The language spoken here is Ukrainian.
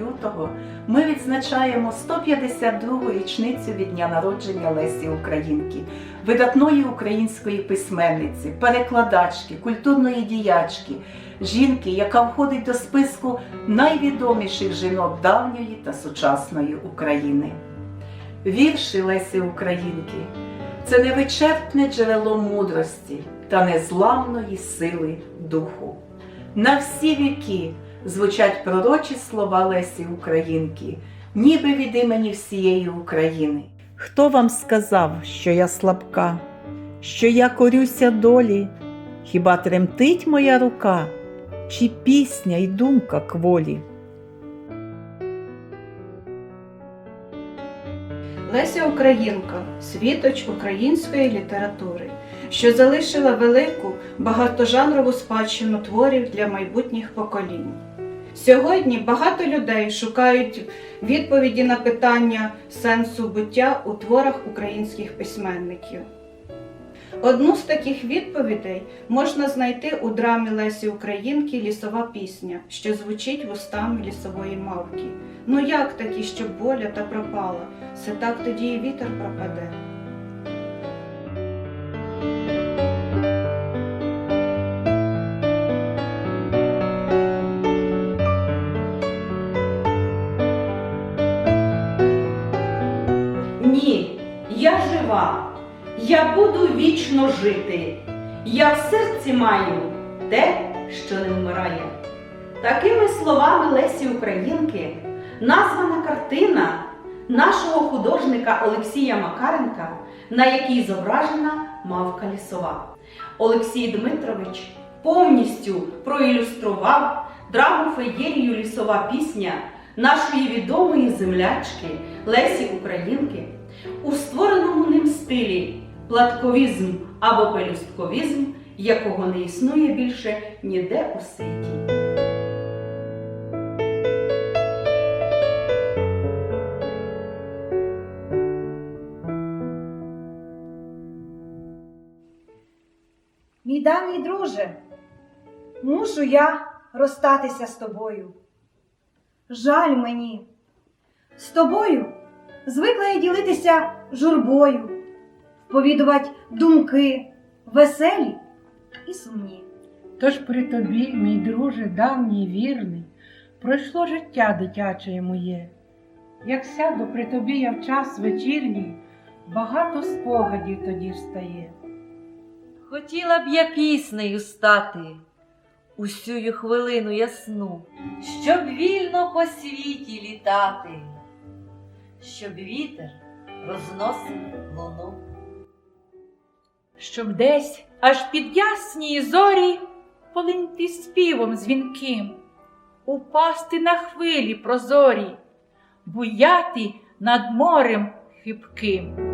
лютого ми відзначаємо 152-гу річницю від дня народження Лесі Українки, видатної української письменниці, перекладачки, культурної діячки, жінки, яка входить до списку найвідоміших жінок давньої та сучасної України. Вірші Лесі Українки це невичерпне джерело мудрості та незламної сили духу. На всі віки звучать пророчі слова Лесі Українки, ніби від імені всієї України. Хто вам сказав, що я слабка, що я корюся долі? Хіба тремтить моя рука, чи пісня й думка кволі? Леся Українка світоч української літератури, що залишила велику багатожанрову спадщину творів для майбутніх поколінь. Сьогодні багато людей шукають відповіді на питання сенсу буття у творах українських письменників. Одну з таких відповідей можна знайти у драмі Лесі Українки Лісова пісня, що звучить вустами лісової мавки. Ну як такі, щоб воля та пропала, все так тоді і вітер пропаде. Я жива, я буду вічно жити. Я в серці маю те, що не вмирає. Такими словами Лесі Українки названа картина нашого художника Олексія Макаренка, на якій зображена мавка лісова. Олексій Дмитрович повністю проілюстрував драму феєрію лісова пісня нашої відомої землячки Лесі Українки у створеному ним стилі платковізм або пелюстковізм, якого не існує більше ніде у світі. Мій давній друже, мушу я розстатися з тобою. Жаль мені, з тобою звикла я ділитися журбою, вповідувати думки веселі і сумні. Тож при тобі, мій друже, давній вірний, пройшло життя дитяче моє. Як сяду при тобі я в час вечірній, багато спогадів тоді встає. Хотіла б я піснею стати усю хвилину ясну, щоб вільно по світі літати, щоб вітер розносив луну. щоб десь аж під ясні зорі полинти співом дзвінким, упасти на хвилі прозорі, буяти над морем хибким.